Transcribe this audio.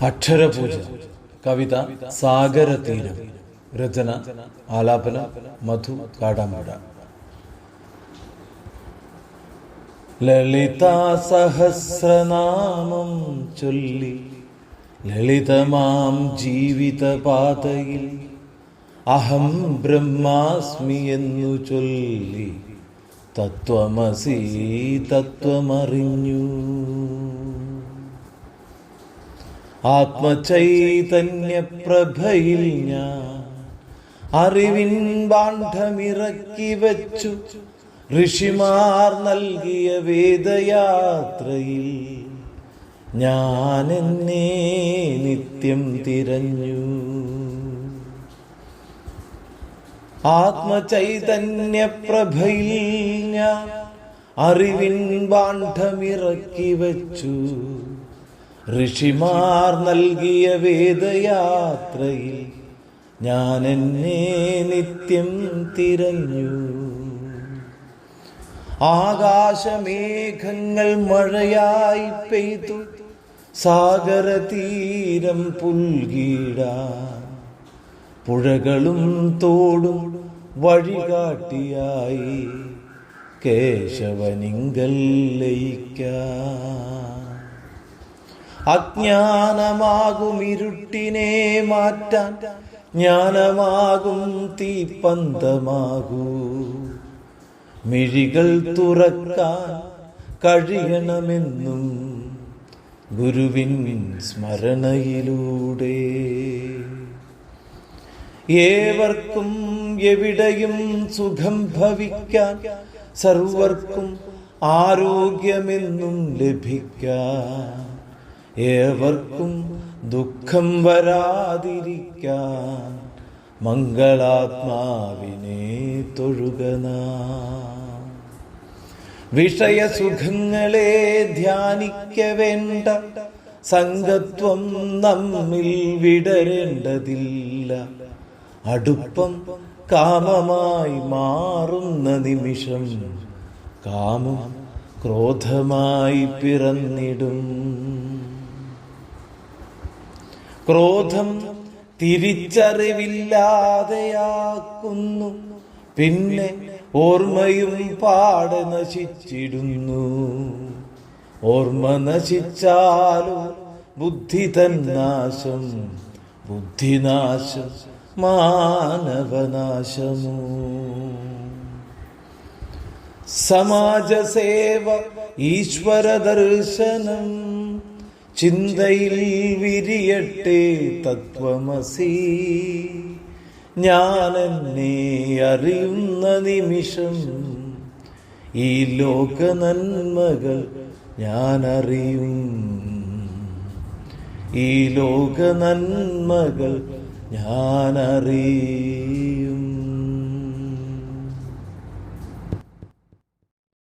അക്ഷരപൂജ കവിത സാഗരതീരം രചന ആലാപന മധു കാടാമട. ലളിതാ സഹസ്രനാമം ചൊല്ലി ലളിതമാം ജീവിത പാതയിൽ അഹം ബ്രഹ്മാസ്മി എന്നു ചൊല്ലി തത്വമസി തത്വമറിഞ്ഞു. ആത്മചൈതന്യപ്രഭയിൽ ഞാൻ അറിവിൻ ബാണ്ഡമിറക്കി വച്ചു. ഋഷിമാർ നൽകിയ വേദയാത്രയിൽ ഞാൻ എന്നെ നിത്യം തിരഞ്ഞു. ആത്മചൈതന്യപ്രഭയിൽ ഞാൻ അറിവിൻ ബാണ്ഡമിറക്കി വച്ചു. ഋഷിമാർ നൽകിയ വേദയാത്രയിൽ ഞാൻ എന്നെ നിത്യം തിരഞ്ഞു. ആകാശമേഘങ്ങൾ മഴയായി പെയ്തു. സാഗരതീരം പുൽകീടാൻ പുഴകളും തോടും വഴികാട്ടിയായി കേശവനിങ്കൽ ലയിക്കാൻ. അജ്ഞാനമാകും ഇരുട്ടിനെ മാറ്റാൻ ജ്ഞാനമാകും തീപ്പന്തമാകൂ. മിഴികൾ തുറക്കാൻ കഴിയണമെന്നും ഗുരുവിൻ സ്മരണയിലൂടെ. ഏവർക്കും എവിടെയും സുഖം ഭവിക്കാൻ സർവർക്കും ആരോഗ്യമെന്നും ലഭിക്കാൻ ഏവർക്കും ദുഃഖം വരാതിരിക്കാൻ മംഗളാത്മാവിനെ തൊഴുകന വിഷയസുഖങ്ങളെ ധ്യാനിക്ക വേണ്ട സംഗത്വം നമ്മിൽ വിടരേണ്ടതില്ല. അടുപ്പം കാമമായി മാറുന്ന നിമിഷം കാമം ക്രോധമായി പിറന്നിടും. ക്രോധം തിരിച്ചറിവില്ലാതെയാക്കുന്നു. പിന്നെ ഓർമ്മയും പാടെ നശിച്ചിടുന്നു. ഓർമ്മ നശിച്ചാലോ ബുദ്ധി തന്നാശം ബുദ്ധിനാശം മാനവനാശമോ സമാജസേവ ഈശ്വര ദർശനം ചിന്തയിൽ വിരിയട്ടെ തത്വമസി. ഞാൻ എന്നെ അറിയുന്ന നിമിഷം ഈ ലോക നന്മകൾ ഞാൻ അറിയും ഈ ലോക നന്മകൾ ഞാൻ അറിയും